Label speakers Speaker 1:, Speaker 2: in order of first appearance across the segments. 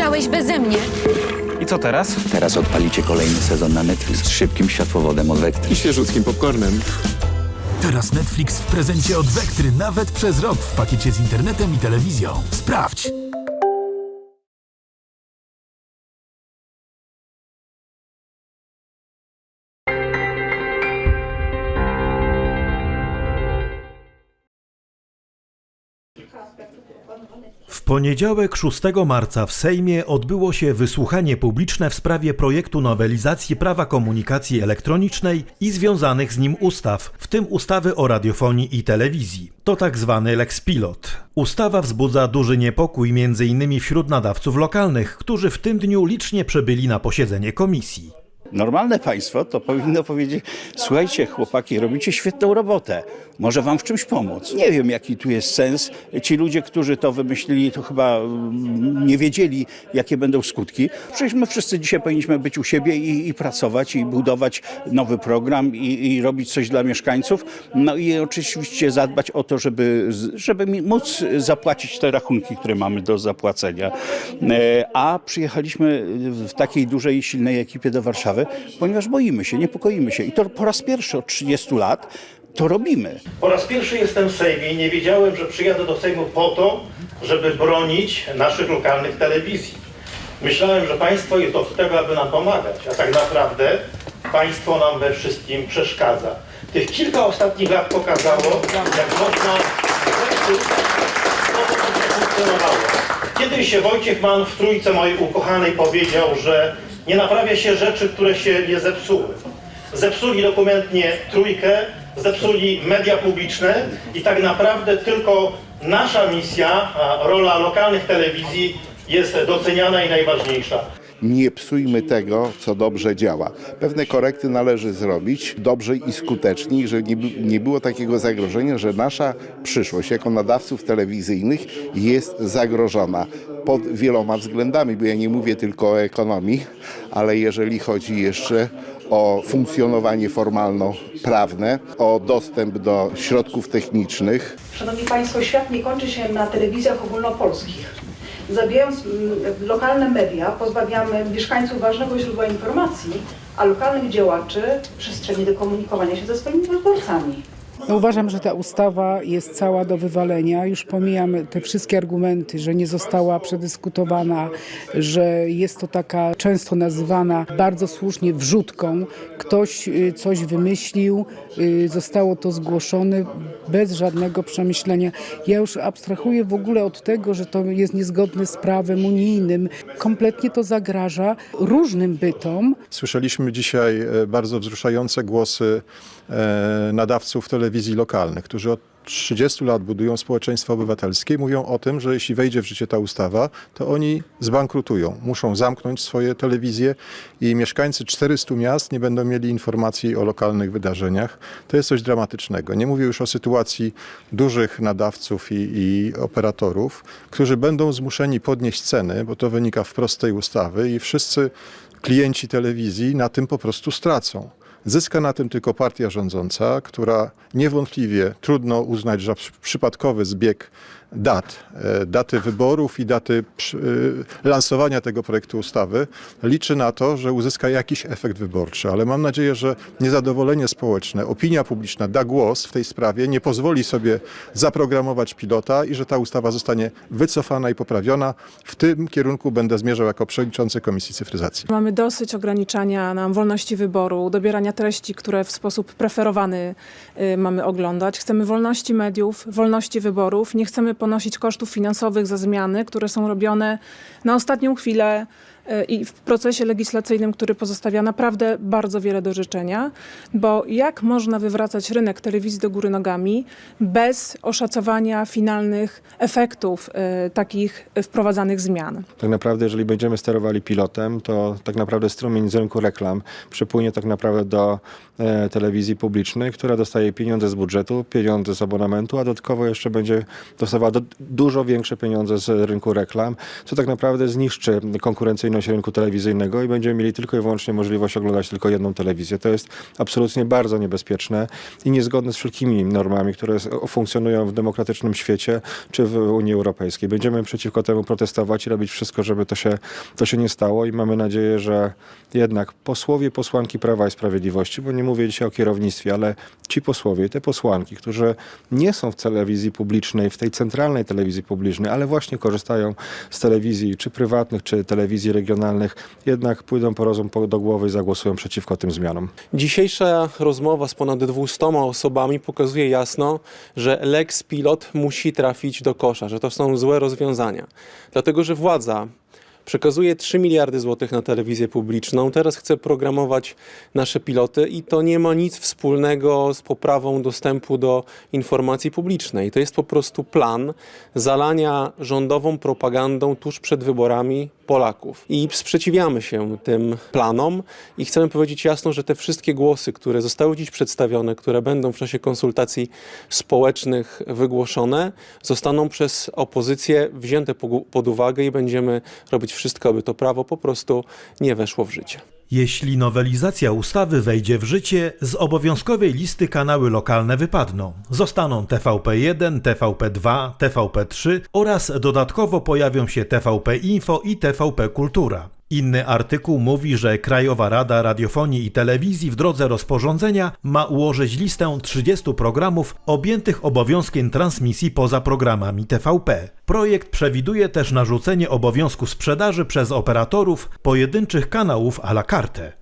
Speaker 1: obejrzałeś beze mnie.
Speaker 2: I co teraz?
Speaker 3: Teraz odpalicie kolejny sezon na Netflix z szybkim światłowodem od Vectry.
Speaker 4: I świeżutkim popcornem.
Speaker 5: Teraz Netflix w prezencie od Wektry nawet przez rok w pakiecie z internetem i telewizją. Sprawdź!
Speaker 6: W poniedziałek 6 marca w Sejmie odbyło się wysłuchanie publiczne w sprawie projektu nowelizacji prawa komunikacji elektronicznej i związanych z nim ustaw, w tym ustawy o radiofonii i telewizji. To tak zwany Lex Pilot. Ustawa wzbudza duży niepokój m.in. wśród nadawców lokalnych, którzy w tym dniu licznie przybyli na posiedzenie komisji.
Speaker 3: Normalne państwo to powinno powiedzieć: Słuchajcie, chłopaki, robicie świetną robotę. Może wam w czymś pomóc. Nie wiem, jaki tu jest sens. Ci ludzie, którzy to wymyślili, to chyba mm, nie wiedzieli, jakie będą skutki. Przecież my wszyscy dzisiaj powinniśmy być u siebie i, i pracować, i budować nowy program, i, i robić coś dla mieszkańców. No i oczywiście zadbać o to, żeby, żeby móc zapłacić te rachunki, które mamy do zapłacenia. E, A przyjechaliśmy w takiej dużej silnej ekipie do Warszawy, ponieważ boimy się, niepokoimy się. I to po raz pierwszy od 30 lat to robimy.
Speaker 7: Po raz pierwszy jestem w Sejmie i nie wiedziałem, że przyjadę do Sejmu po to, żeby bronić naszych lokalnych telewizji. Myślałem, że państwo jest od tego, aby nam pomagać, a tak naprawdę państwo nam we wszystkim przeszkadza. Tych kilka ostatnich lat pokazało, jak można funkcjonowało. Kiedyś Wojciech Mann w Trójce mojej ukochanej powiedział, że nie naprawia się rzeczy, które się nie zepsuły. Zepsuli dokumentnie Trójkę, zepsuli media publiczne i tak naprawdę tylko nasza misja, rola lokalnych telewizji jest doceniana i najważniejsza.
Speaker 8: Nie psujmy tego, co dobrze działa. Pewne korekty należy zrobić dobrze i skutecznie, żeby nie, by- nie było takiego zagrożenia, że nasza przyszłość jako nadawców telewizyjnych jest zagrożona pod wieloma względami, bo ja nie mówię tylko o ekonomii, ale jeżeli chodzi jeszcze o funkcjonowanie formalno-prawne, o dostęp do środków technicznych,
Speaker 9: Szanowni Państwo, świat nie kończy się na telewizjach ogólnopolskich. Zabijając mm, lokalne media, pozbawiamy mieszkańców ważnego źródła informacji, a lokalnych działaczy przestrzeni do komunikowania się ze swoimi wyborcami.
Speaker 10: No uważam, że ta ustawa jest cała do wywalenia. Już pomijam te wszystkie argumenty, że nie została przedyskutowana, że jest to taka często nazywana bardzo słusznie wrzutką. Ktoś y, coś wymyślił, y, zostało to zgłoszone bez żadnego przemyślenia. Ja już abstrahuję w ogóle od tego, że to jest niezgodne z prawem unijnym. Kompletnie to zagraża różnym bytom,
Speaker 4: Słyszeliśmy dzisiaj e, bardzo wzruszające głosy nadawców telewizji lokalnych, którzy od 30 lat budują społeczeństwo obywatelskie mówią o tym, że jeśli wejdzie w życie ta ustawa, to oni zbankrutują. Muszą zamknąć swoje telewizje i mieszkańcy 400 miast nie będą mieli informacji o lokalnych wydarzeniach. To jest coś dramatycznego. Nie mówię już o sytuacji dużych nadawców i, i operatorów, którzy będą zmuszeni podnieść ceny, bo to wynika wprost z tej ustawy i wszyscy klienci telewizji na tym po prostu stracą. Zyska na tym tylko partia rządząca, która niewątpliwie trudno uznać za przy- przypadkowy zbieg dat, e, daty wyborów i daty e, lansowania tego projektu ustawy, liczy na to, że uzyska jakiś efekt wyborczy. Ale mam nadzieję, że niezadowolenie społeczne, opinia publiczna da głos w tej sprawie, nie pozwoli sobie zaprogramować pilota i że ta ustawa zostanie wycofana i poprawiona. W tym kierunku będę zmierzał jako przewodniczący Komisji Cyfryzacji.
Speaker 11: Mamy dosyć ograniczania nam wolności wyboru, dobierania treści, które w sposób preferowany y, mamy oglądać. Chcemy wolności mediów, wolności wyborów. Nie chcemy ponosić kosztów finansowych za zmiany, które są robione na ostatnią chwilę i w procesie legislacyjnym, który pozostawia naprawdę bardzo wiele do życzenia, bo jak można wywracać rynek telewizji do góry nogami bez oszacowania finalnych efektów y, takich wprowadzanych zmian?
Speaker 12: Tak naprawdę, jeżeli będziemy sterowali pilotem, to tak naprawdę strumień z rynku reklam przypłynie tak naprawdę do e, telewizji publicznej, która dostaje pieniądze z budżetu, pieniądze z abonamentu, a dodatkowo jeszcze będzie dostawała do, dużo większe pieniądze z rynku reklam, co tak naprawdę zniszczy konkurencyjność część rynku telewizyjnego i będziemy mieli tylko i wyłącznie możliwość oglądać tylko jedną telewizję. To jest absolutnie bardzo niebezpieczne i niezgodne z wszelkimi normami, które funkcjonują w demokratycznym świecie czy w Unii Europejskiej. Będziemy przeciwko temu protestować i robić wszystko, żeby to się, to się nie stało i mamy nadzieję, że jednak posłowie, posłanki Prawa i Sprawiedliwości, bo nie mówię dzisiaj o kierownictwie, ale ci posłowie, te posłanki, którzy nie są w telewizji publicznej, w tej centralnej telewizji publicznej, ale właśnie korzystają z telewizji czy prywatnych, czy telewizji regionalnych, jednak pójdą po rozum do głowy i zagłosują przeciwko tym zmianom.
Speaker 1: Dzisiejsza rozmowa z ponad 200 osobami pokazuje jasno, że Lex Pilot musi trafić do kosza, że to są złe rozwiązania. Dlatego, że władza przekazuje 3 miliardy złotych na telewizję publiczną, teraz chce programować nasze piloty i to nie ma nic wspólnego z poprawą dostępu do informacji publicznej. To jest po prostu plan zalania rządową propagandą tuż przed wyborami Polaków. I sprzeciwiamy się tym planom i chcemy powiedzieć jasno, że te wszystkie głosy, które zostały dziś przedstawione, które będą w czasie konsultacji społecznych wygłoszone, zostaną przez opozycję wzięte pod uwagę i będziemy robić wszystko, aby to prawo po prostu nie weszło w życie.
Speaker 6: Jeśli nowelizacja ustawy wejdzie w życie, z obowiązkowej listy kanały lokalne wypadną. Zostaną TVP1, TVP2, TVP3 oraz dodatkowo pojawią się TVP Info i TVP Kultura. Inny artykuł mówi, że Krajowa Rada Radiofonii i Telewizji w drodze rozporządzenia ma ułożyć listę 30 programów objętych obowiązkiem transmisji poza programami TVP. Projekt przewiduje też narzucenie obowiązku sprzedaży przez operatorów pojedynczych kanałów à la carte.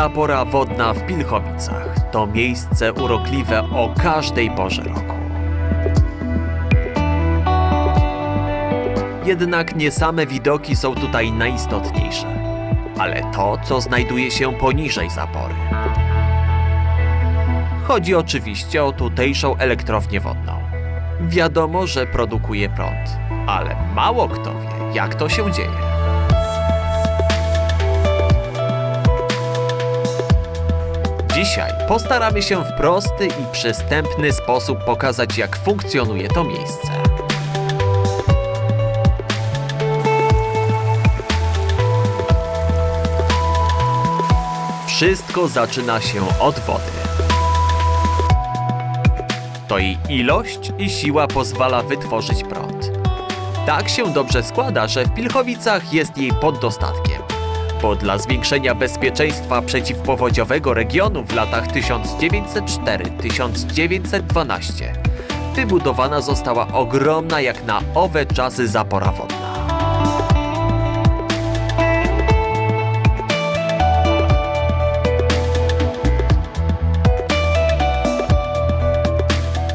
Speaker 2: Zapora wodna w Pilchowicach to miejsce urokliwe o każdej porze roku. Jednak nie same widoki są tutaj najistotniejsze, ale to, co znajduje się poniżej zapory. Chodzi oczywiście o tutejszą elektrownię wodną. Wiadomo, że produkuje prąd, ale mało kto wie, jak to się dzieje. Dzisiaj postaramy się w prosty i przystępny sposób pokazać, jak funkcjonuje to miejsce. Wszystko zaczyna się od wody. To jej ilość i siła pozwala wytworzyć prąd. Tak się dobrze składa, że w Pilchowicach jest jej pod dostatkiem. Bo dla zwiększenia bezpieczeństwa przeciwpowodziowego regionu w latach 1904-1912 wybudowana została ogromna jak na owe czasy zapora wodna.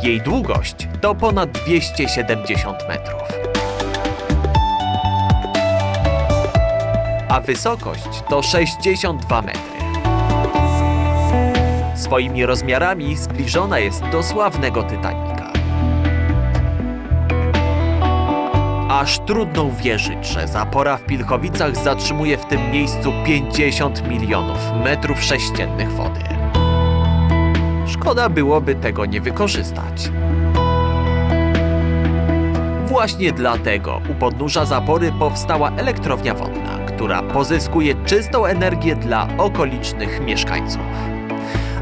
Speaker 2: Jej długość to ponad 270 metrów. A wysokość to 62 metry. Swoimi rozmiarami zbliżona jest do sławnego Titanica. Aż trudno uwierzyć, że zapora w Pilchowicach zatrzymuje w tym miejscu 50 milionów metrów sześciennych wody. Szkoda byłoby tego nie wykorzystać. Właśnie dlatego u podnóża zapory powstała elektrownia wodna, która pozyskuje czystą energię dla okolicznych mieszkańców.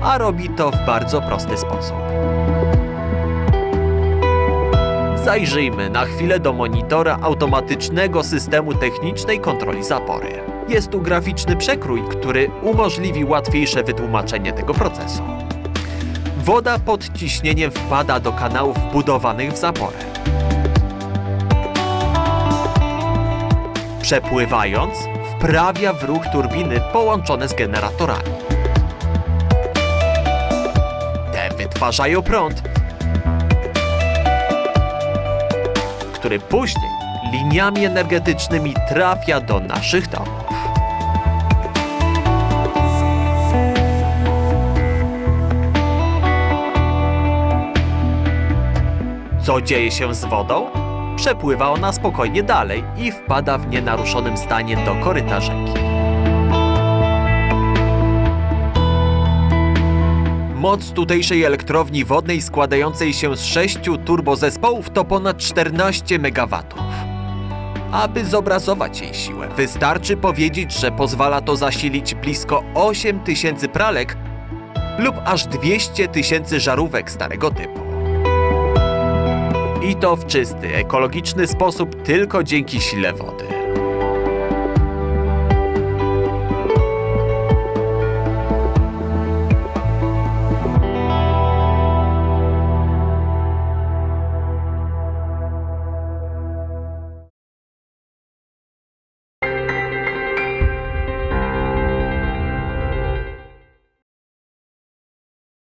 Speaker 2: A robi to w bardzo prosty sposób. Zajrzyjmy na chwilę do monitora automatycznego systemu technicznej kontroli zapory. Jest tu graficzny przekrój, który umożliwi łatwiejsze wytłumaczenie tego procesu. Woda pod ciśnieniem wpada do kanałów budowanych w zaporę. Przepływając, wprawia w ruch turbiny połączone z generatorami. Te wytwarzają prąd, który później liniami energetycznymi trafia do naszych domów. Co dzieje się z wodą? Przepływa ona spokojnie dalej i wpada w nienaruszonym stanie do koryta rzeki. Moc tutejszej elektrowni wodnej składającej się z sześciu turbozespołów to ponad 14 MW. Aby zobrazować jej siłę, wystarczy powiedzieć, że pozwala to zasilić blisko 8 tysięcy pralek lub aż 200 tysięcy żarówek starego typu. I to w czysty, ekologiczny sposób tylko dzięki sile wody.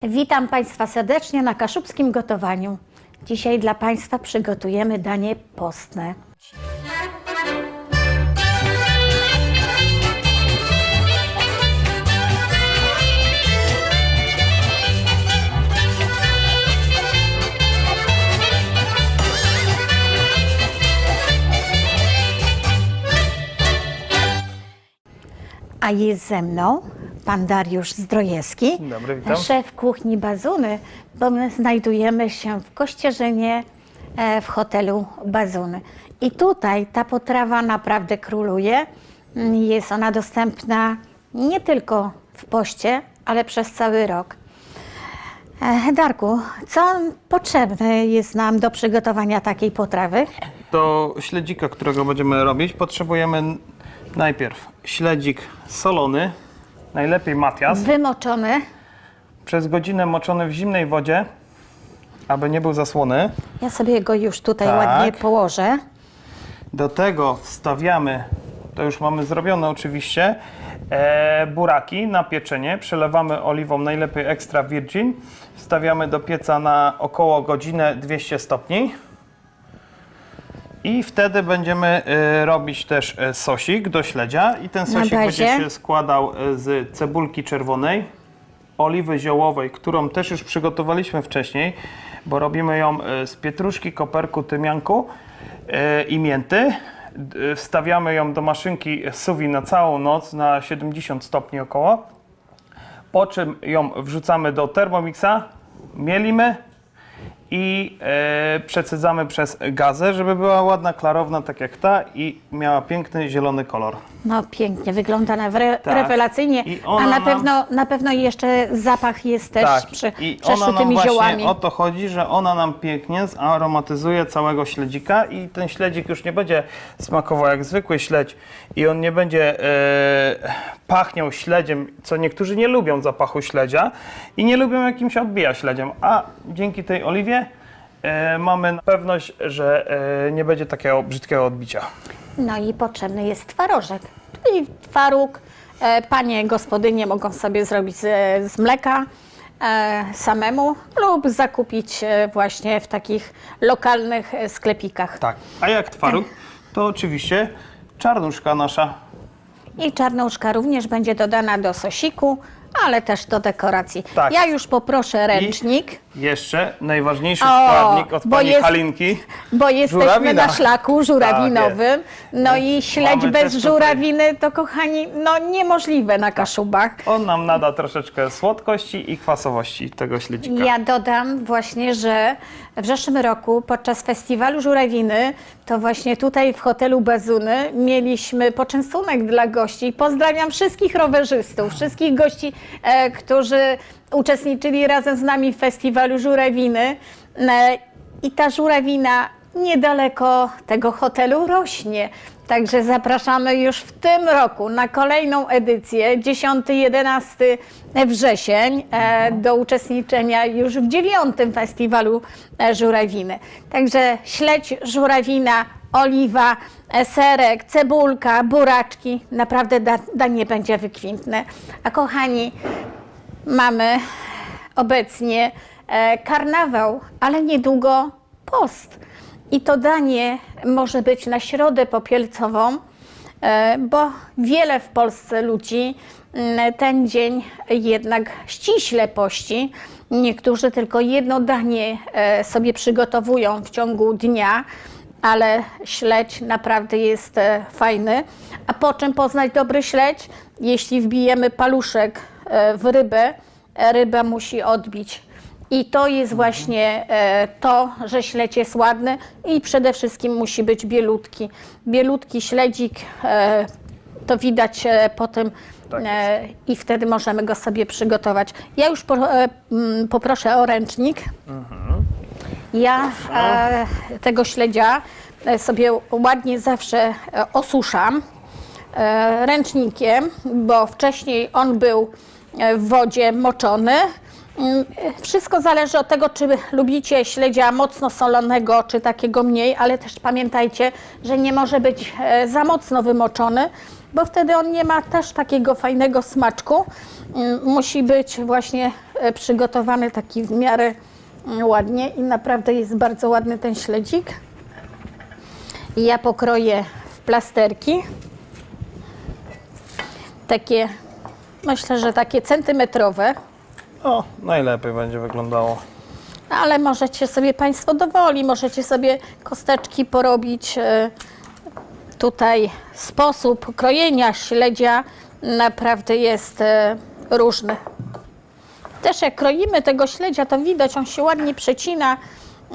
Speaker 13: Witam Państwa serdecznie na kaszubskim gotowaniu. Dzisiaj dla Państwa przygotujemy danie postne. A jest ze mną pan Dariusz Zdrojewski,
Speaker 14: dobry,
Speaker 13: szef kuchni Bazuny, bo my znajdujemy się w Kościerzynie e, w hotelu Bazuny. I tutaj ta potrawa naprawdę króluje. Mm, Jest ona dostępna nie tylko w poście, ale przez cały rok. E, Darku, co potrzebne jest nam do przygotowania takiej potrawy?
Speaker 14: Do śledzika, którego będziemy robić, potrzebujemy najpierw śledzik solony, najlepiej Matias,
Speaker 13: Wymoczony.
Speaker 14: Przez godzinę moczony w zimnej wodzie, aby nie był zasłony.
Speaker 13: Ja sobie go już tutaj
Speaker 14: Tak.
Speaker 13: ładnie położę.
Speaker 14: Do tego wstawiamy, to już mamy zrobione oczywiście, e, buraki na pieczenie. Przelewamy oliwą, najlepiej extra virgin. Wstawiamy do pieca na około godzinę 200 stopni. I wtedy będziemy e, robić też e, sosik do śledzia. I ten
Speaker 13: Na
Speaker 14: sosik będzie
Speaker 13: bazie?
Speaker 14: się składał e, z cebulki czerwonej, oliwy ziołowej, którą też już przygotowaliśmy wcześniej, bo robimy ją e, z pietruszki, koperku, tymianku e, i mięty. D- Wstawiamy ją do maszynki suwi na całą noc na 70 stopni około. Po czym ją wrzucamy do Thermomixa, mielimy i e, przecedzamy przez gazę, żeby była ładna, klarowna, tak jak ta i miała piękny zielony kolor.
Speaker 13: No pięknie, wygląda na wre,
Speaker 14: Tak.
Speaker 13: rewelacyjnie, a na
Speaker 14: nam-
Speaker 13: pewno, na pewno jeszcze zapach jest też
Speaker 14: Tak,
Speaker 13: przy,
Speaker 14: i ona nam właśnie
Speaker 13: ziołami.
Speaker 14: o to chodzi, że ona nam pięknie zaromatyzuje całego śledzika i ten śledzik już nie będzie smakował jak zwykły śledź i on nie będzie e, pachniał śledziem, co niektórzy nie lubią zapachu śledzia i nie lubią jak im się odbija śledziem, a dzięki tej oliwie mamy pewność, że e, nie będzie takiego brzydkiego odbicia.
Speaker 13: No i potrzebny jest twarożek, czyli twaróg. E, panie gospodynie mogą sobie zrobić z, z mleka e, samemu lub zakupić e, właśnie w takich lokalnych e, sklepikach.
Speaker 14: Tak. A jak twaróg, to oczywiście czarnuszka nasza.
Speaker 13: I czarnuszka również będzie dodana do sosiku, ale też do dekoracji.
Speaker 14: Tak.
Speaker 13: Ja już poproszę ręcznik,
Speaker 14: Jeszcze najważniejszy
Speaker 13: O,
Speaker 14: składnik od
Speaker 13: bo
Speaker 14: pani
Speaker 13: jest-
Speaker 14: Halinki.
Speaker 13: bo jesteśmy
Speaker 14: Żurawina.
Speaker 13: na szlaku żurawinowym. No
Speaker 14: Więc
Speaker 13: i śledź bez
Speaker 14: też tutaj-
Speaker 13: żurawiny to kochani, no niemożliwe na Kaszubach.
Speaker 14: On nam nada troszeczkę słodkości i kwasowości tego śledzika.
Speaker 13: Ja dodam właśnie, że w zeszłym roku podczas festiwalu Żurawiny, to właśnie tutaj w hotelu Bazuny mieliśmy poczęstunek dla gości. Pozdrawiam wszystkich rowerzystów, wszystkich gości, e, którzy uczestniczyli razem z nami w festiwalu Żurawiny. E, I ta żurawina niedaleko tego hotelu rośnie. Także zapraszamy już w tym roku na kolejną edycję, 10-11 wrzesień, e, do uczestniczenia już w dziewiątym festiwalu e, żurawiny. Także śledź żurawina, oliwa, e, serek, cebulka, buraczki. Naprawdę da, danie będzie wykwintne. A kochani, mamy obecnie karnawał, ale niedługo post. I to danie może być na środę popielcową, e, bo wiele w Polsce ludzi mm, ten dzień jednak ściśle pości. Niektórzy tylko jedno danie e, sobie przygotowują w ciągu dnia, ale śledź naprawdę jest e, fajny. A po czym poznać dobry śledź? Jeśli wbijemy paluszek w rybę, ryba musi odbić. I to jest właśnie e, to, że śledź jest ładny i przede wszystkim musi być bielutki. Bielutki śledzik, e, to widać e, po tym e, i wtedy możemy go sobie przygotować. Ja już po, poproszę o ręcznik. Ja e, tego śledzia sobie ładnie zawsze osuszam ręcznikiem, bo wcześniej on był w wodzie moczony. E, Wszystko zależy od tego, czy lubicie śledzia mocno solonego, czy takiego mniej, ale też pamiętajcie, że nie może być e, za mocno wymoczony, bo wtedy on nie ma też takiego fajnego smaczku. Mm, Musi być właśnie przygotowany taki w miarę ładnie i naprawdę jest bardzo ładny ten śledzik. Ja pokroję w plasterki. Takie, myślę, że takie centymetrowe,
Speaker 14: O, najlepiej będzie wyglądało.
Speaker 13: ale możecie sobie Państwo dowoli, możecie sobie kosteczki porobić. e, Tutaj sposób krojenia śledzia naprawdę jest e, różny. Też jak kroimy tego śledzia, to widać, on się ładnie przecina,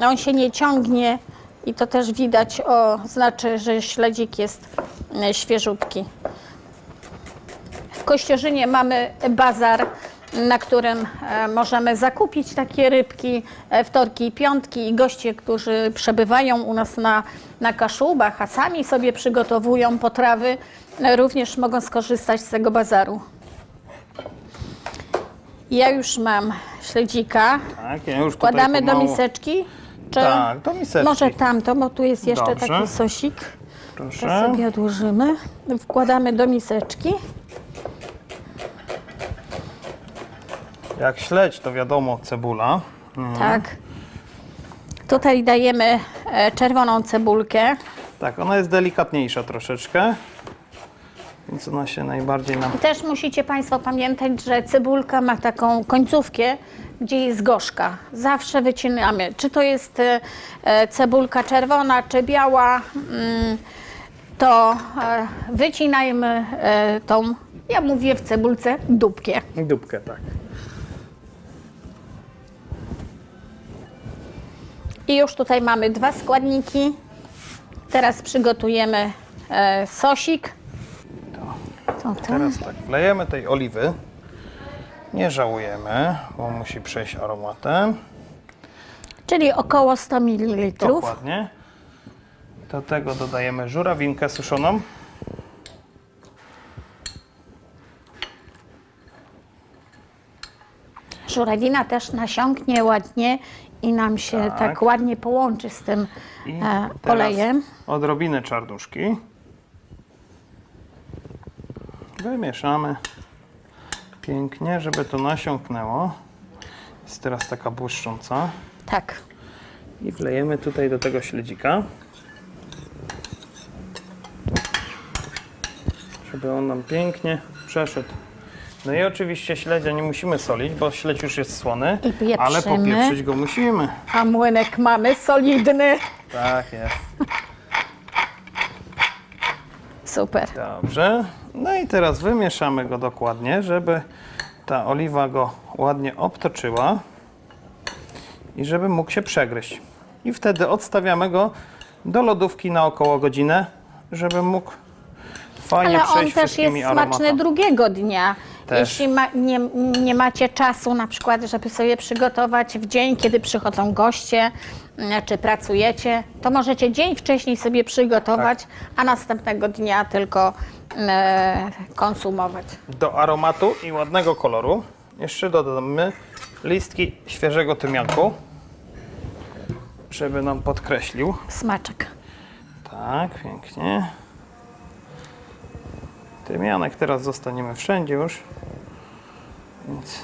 Speaker 13: on się nie ciągnie i to też widać, o, znaczy, że śledzik jest e, świeżutki. W Kościerzynie mamy bazar, na którym e, możemy zakupić takie rybki, e, wtorki i piątki i goście, którzy przebywają u nas na, na Kaszubach, a sami sobie przygotowują potrawy, e, również mogą skorzystać z tego bazaru. Ja już mam śledzika.
Speaker 14: Tak, ja już
Speaker 13: Wkładamy do
Speaker 14: pomału-
Speaker 13: miseczki? Czy
Speaker 14: Tak, do miseczki.
Speaker 13: Może tamto, bo tu jest jeszcze
Speaker 14: Dobrze.
Speaker 13: taki sosik. To
Speaker 14: Proszę.
Speaker 13: sobie odłożymy. Wkładamy do miseczki.
Speaker 14: Jak śledź, to wiadomo, cebula.
Speaker 13: Tak. Tutaj dajemy e, czerwoną cebulkę.
Speaker 14: Tak, ona jest delikatniejsza troszeczkę. Więc ona się najbardziej nam...
Speaker 13: I też musicie Państwo pamiętać, że cebulka ma taką końcówkę, gdzie jest gorzka. Zawsze wycinamy. Czy to jest e, e, cebulka czerwona, czy biała, mm, to e, wycinajmy e, tą, ja mówię w cebulce, dupkę.
Speaker 14: Dupkę, tak.
Speaker 13: I już tutaj mamy dwa składniki. Teraz przygotujemy e, sosik. Co to?
Speaker 14: Teraz tak, wlejemy tej oliwy. Nie żałujemy, bo musi przejść aromatem.
Speaker 13: Czyli około 100 ml.
Speaker 14: Dokładnie. Do tego dodajemy żurawinkę suszoną.
Speaker 13: Żurawina też nasiąknie ładnie i nam się tak,
Speaker 14: Tak.
Speaker 13: ładnie połączy z tym
Speaker 14: I
Speaker 13: e, olejem.
Speaker 14: Odrobinę czarnuszki. Wymieszamy pięknie, żeby to nasiąknęło. Jest teraz taka błyszcząca.
Speaker 13: Tak.
Speaker 14: I wlejemy tutaj do tego śledzika. Żeby on nam pięknie przeszedł. No i oczywiście śledzia nie musimy solić, bo śledź już jest słony,
Speaker 13: I pieprzymy.
Speaker 14: ale popieprzyć go musimy.
Speaker 13: A młynek mamy solidny.
Speaker 14: Tak jest.
Speaker 13: Super.
Speaker 14: Dobrze. No i teraz wymieszamy go dokładnie, żeby ta oliwa go ładnie obtoczyła i żeby mógł się przegryźć. I wtedy odstawiamy go do lodówki na około godzinę, żeby mógł fajnie
Speaker 13: Ale on
Speaker 14: przejść
Speaker 13: też
Speaker 14: wszystkimi
Speaker 13: jest smaczny
Speaker 14: aromatami.
Speaker 13: drugiego dnia.
Speaker 14: Też.
Speaker 13: Jeśli ma, nie, nie macie czasu na przykład, żeby sobie przygotować w dzień, kiedy przychodzą goście, mm, czy pracujecie, to możecie dzień wcześniej sobie przygotować,
Speaker 14: Tak.
Speaker 13: a następnego dnia tylko e, konsumować.
Speaker 14: Do aromatu i ładnego koloru jeszcze dodamy listki świeżego tymianku, żeby nam podkreślił.
Speaker 13: Smaczek.
Speaker 14: Tak, pięknie. Tymianek teraz zostaniemy wszędzie już. Więc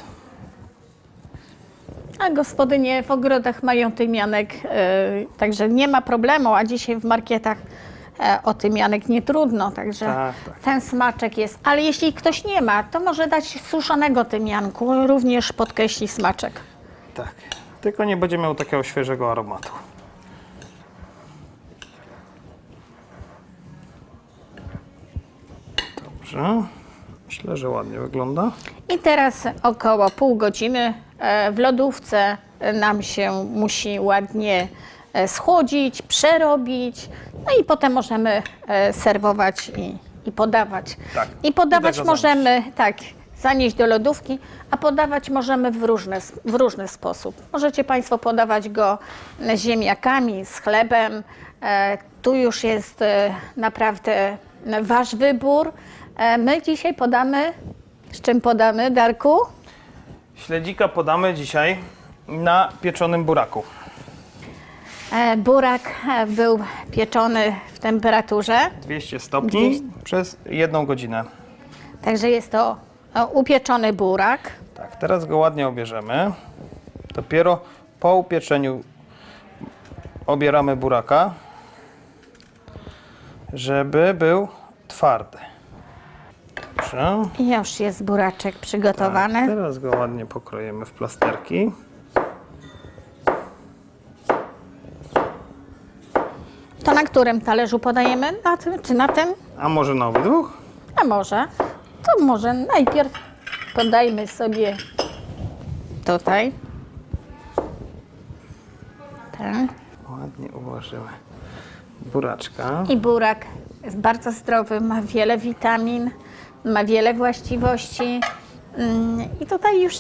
Speaker 13: A gospodynie w ogrodach mają tymianek, e, także nie ma problemu, a dzisiaj w marketach e, o tymianek nie trudno, także
Speaker 14: Tak, tak.
Speaker 13: ten smaczek jest. Ale jeśli ktoś nie ma, to może dać suszonego tymianku, również podkreśli smaczek.
Speaker 14: tak. Tylko nie będzie miał takiego świeżego aromatu. Dobrze. Myślę, że ładnie wygląda.
Speaker 13: I teraz około pół godziny e, w lodówce nam się musi ładnie e, schłodzić, przerobić, no i potem możemy e, serwować i, i podawać.
Speaker 14: Tak.
Speaker 13: I podawać
Speaker 14: I tak
Speaker 13: możemy, tak, zanieść do lodówki, a podawać możemy w różny, w różny sposób. Możecie Państwo podawać go z ziemniakami, z chlebem. Tu już jest naprawdę Wasz wybór. E, my dzisiaj podamy, z czym podamy, Darku?
Speaker 14: Śledzika podamy dzisiaj na pieczonym buraku.
Speaker 13: E, burak e, był pieczony w temperaturze,
Speaker 14: 200 stopni przez jedną godzinę.
Speaker 13: także jest to upieczony burak.
Speaker 14: Tak, teraz go ładnie obierzemy. Dopiero po upieczeniu obieramy buraka, żeby był twardy.
Speaker 13: I już jest buraczek przygotowany.
Speaker 14: Tak, teraz go ładnie pokroimy w plasterki.
Speaker 13: To na którym talerzu podajemy? Na tym czy na tym?
Speaker 14: A może na obydwu?
Speaker 13: A może? To może najpierw podajmy sobie tutaj. Tak.
Speaker 14: Ładnie ułożymy buraczka.
Speaker 13: I burak jest bardzo zdrowy, ma wiele witamin, ma wiele właściwości. Mm, I tutaj już,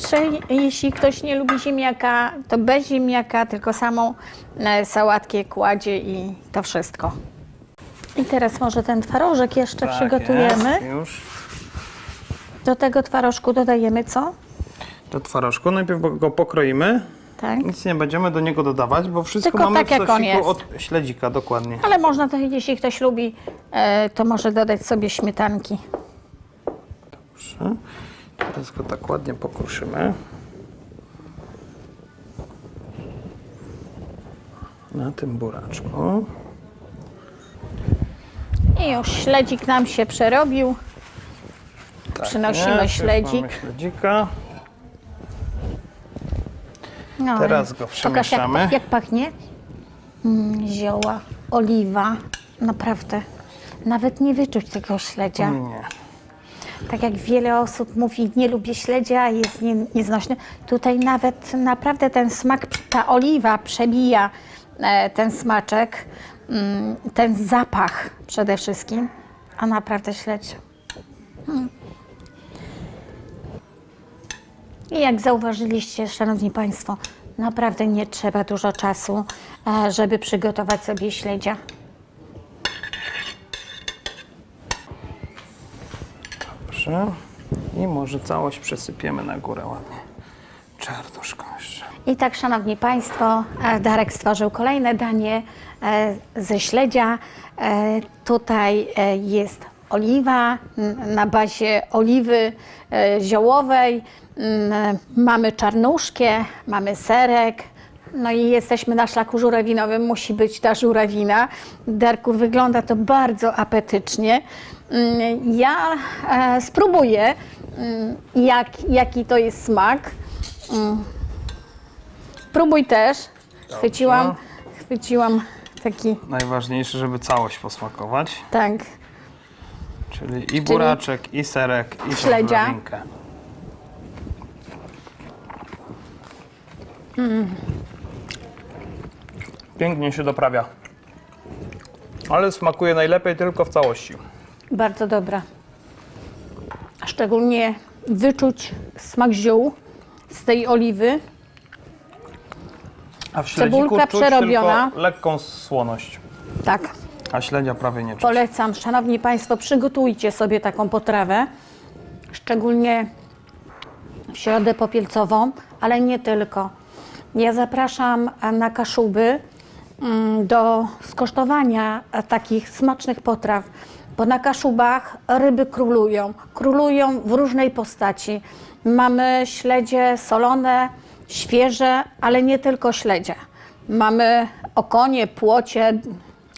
Speaker 13: jeśli ktoś nie lubi ziemniaka, to bez ziemniaka, tylko samą e, sałatkę kładzie i to wszystko. I teraz może ten twarożek jeszcze
Speaker 14: Tak
Speaker 13: przygotujemy.
Speaker 14: Jest, już.
Speaker 13: Do tego twarożku dodajemy co?
Speaker 14: Do twarożku najpierw go pokroimy.
Speaker 13: Tak.
Speaker 14: Nic nie będziemy do niego dodawać, bo wszystko
Speaker 13: Tylko
Speaker 14: mamy
Speaker 13: tak,
Speaker 14: w
Speaker 13: jak on
Speaker 14: sosiku
Speaker 13: jest.
Speaker 14: od śledzika, dokładnie.
Speaker 13: Ale można to, jeśli ktoś lubi, e, to może dodać sobie śmietanki.
Speaker 14: Dobrze. Teraz go tak ładnie pokruszymy. Na tym buraczku.
Speaker 13: I już śledzik nam się przerobił.
Speaker 14: Tak
Speaker 13: Przynosimy
Speaker 14: już
Speaker 13: śledzik.
Speaker 14: Śledzika.
Speaker 13: No,
Speaker 14: Teraz go
Speaker 13: Pokaż jak,
Speaker 14: przemieszamy.
Speaker 13: jak pachnie. Mm, zioła, oliwa. Naprawdę. Nawet nie wyczuć tego śledzia.
Speaker 14: Nie.
Speaker 13: Tak jak wiele osób mówi, nie lubię śledzia, jest nie, nieznośny. Tutaj nawet naprawdę ten smak, ta oliwa przebija e, ten smaczek, mm, ten zapach przede wszystkim, a naprawdę śledź. I jak zauważyliście, Szanowni Państwo, naprawdę nie trzeba dużo czasu, e, żeby przygotować sobie śledzia.
Speaker 14: I może całość przesypiemy na górę ładnie. Czarnuszką jeszcze.
Speaker 13: I tak, Szanowni Państwo, e, Darek stworzył kolejne danie e, ze śledzia. E, Tutaj jest oliwa na bazie oliwy ziołowej. Mamy czarnuszkę, mamy serek. No i jesteśmy na szlaku żurawinowym, musi być ta żurawina. Darku, wygląda to bardzo apetycznie. Mm, Ja e, spróbuję, mm, jak, jaki to jest smak. Mm. Próbuj też. Chwyciłam, chwyciłam taki,
Speaker 14: Najważniejsze, żeby całość posmakować.
Speaker 13: tak.
Speaker 14: Czyli i buraczek, i serek, i
Speaker 13: Śledzia.
Speaker 14: żurawinkę. Pięknie się doprawia. Ale smakuje najlepiej tylko w całości.
Speaker 13: Bardzo dobra. Szczególnie wyczuć smak ziół z tej oliwy.
Speaker 14: A w śledziku
Speaker 13: Cebulka
Speaker 14: czuć
Speaker 13: przerobiona.
Speaker 14: tylko lekką słoność.
Speaker 13: Tak.
Speaker 14: A śledzia prawie nie czuć.
Speaker 13: Polecam, Szanowni Państwo, przygotujcie sobie taką potrawę, szczególnie w środę popielcową, ale nie tylko. Ja zapraszam na Kaszuby do skosztowania takich smacznych potraw, bo na Kaszubach ryby królują. Królują w różnej postaci. Mamy śledzie solone, świeże, ale nie tylko śledzie. Mamy okonie, płocie,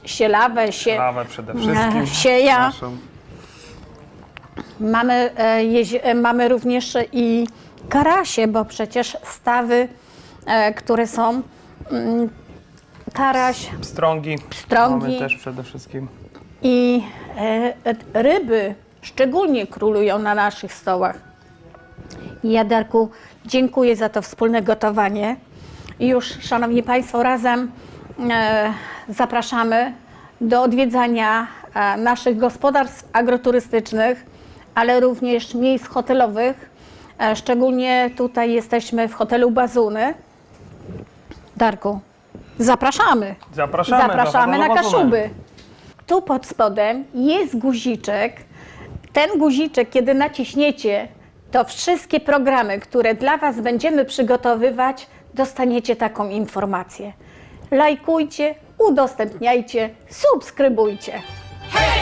Speaker 13: sielawę, sie,
Speaker 14: przede wszystkim.
Speaker 13: sieja.
Speaker 14: Naszą.
Speaker 13: Mamy, e, e, mamy również i karasie, bo przecież stawy, e, które są mm, karaś
Speaker 14: Pstrągi.
Speaker 13: Pstrągi.
Speaker 14: Mamy też przede wszystkim.
Speaker 13: i e, e, ryby szczególnie królują na naszych stołach. Ja, Darku, dziękuję za to wspólne gotowanie. I już, Szanowni Państwo, razem e, zapraszamy do odwiedzania e, naszych gospodarstw agroturystycznych, ale również miejsc hotelowych. E, szczególnie tutaj jesteśmy w hotelu Bazuny. Darku, Zapraszamy.
Speaker 14: Zapraszamy,
Speaker 13: Zapraszamy na Kaszuby. Tu pod spodem jest guziczek. Ten guziczek, kiedy naciśniecie, to wszystkie programy, które dla Was będziemy przygotowywać, dostaniecie taką informację. Lajkujcie, udostępniajcie, subskrybujcie. Hej!